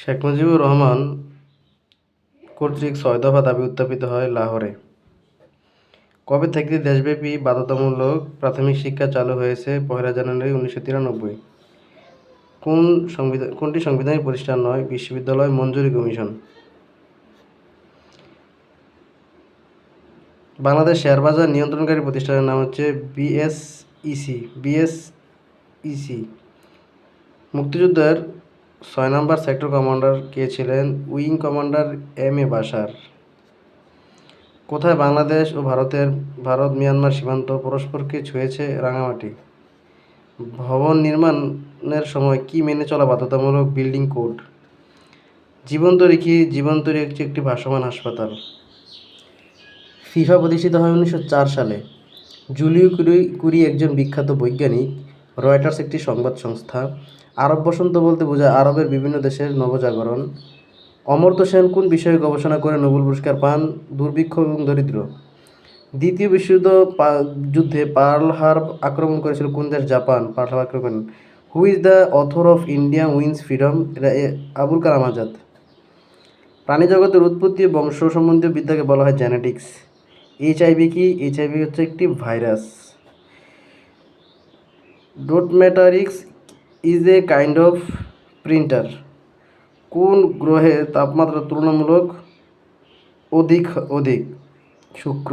শেখ মুজিবুর রহমান কর্তৃক ছয় দফা দাবি উত্থাপিত হয় লাহোরে। কবে থেকে দেশব্যাপী বাধ্যতামূলক প্রাথমিক শিক্ষা চালু হয়েছে? পহেলা জানুয়ারি উনিশশো তিরানব্বই। কোন সংবিধান কোনটি সাংবিধানিক প্রতিষ্ঠান নয়? বিশ্ববিদ্যালয় মঞ্জুরি কমিশন। বাংলাদেশ শেয়ার বাজার নিয়ন্ত্রণকারী প্রতিষ্ঠানের নাম হচ্ছে বিএসইসি। বিএসইসি। মুক্তিযুদ্ধের ছয় নম্বর সেক্টর কমান্ডার কে ছিলেন? উইং কমান্ডার এম এ বাসার কোথায় বাংলাদেশ ও ভারতের, ভারত, মিয়ানমার সীমান্ত পরস্পরকে ছুঁয়েছে রাঙামাটি? ভবন নির্মাণের সময় কি মেনে চলা বাধ্যতামূলক বিল্ডিং কোড? জীবন্ত রেখে জীবন্ত রেখে একটি ভাসমান হাসপাতাল। ফিফা প্রতিষ্ঠিত হয় উনিশশো চার সালে। জুলিও কুরি কুরি একজন বিখ্যাত বৈজ্ঞানিক রয়টার্স একটি সংবাদ সংস্থা। আরব বসন্ত বলতে বোঝায় আরবের বিভিন্ন দেশের নবজাগরণ। অমর্ত্য সেন কোন বিষয়ে গবেষণা করে নোবেল পুরস্কার পান? দুর্ভিক্ষ এবং দরিদ্র। দ্বিতীয় বিশ্বযুদ্ধ যুদ্ধে পার্ল হার্ব আক্রমণ করেছিল কোন দেশ? জাপান। পার্ল হার্ব আক্রমণ who is the author of India wins freedom এটা আবুল কালাম আজাদ। প্রাণী জগতের উৎপত্তি বংশ সম্বন্ধীয় বিদ্যাকে বলা হয় জেনেটিক্স এইচআইভি কি? এইচআইভি হচ্ছে একটি virus dot matrix is a kind of printer কোন গ্রহের তাপমাত্রা তুলনামূলক অধিক অধিক? শুক্র।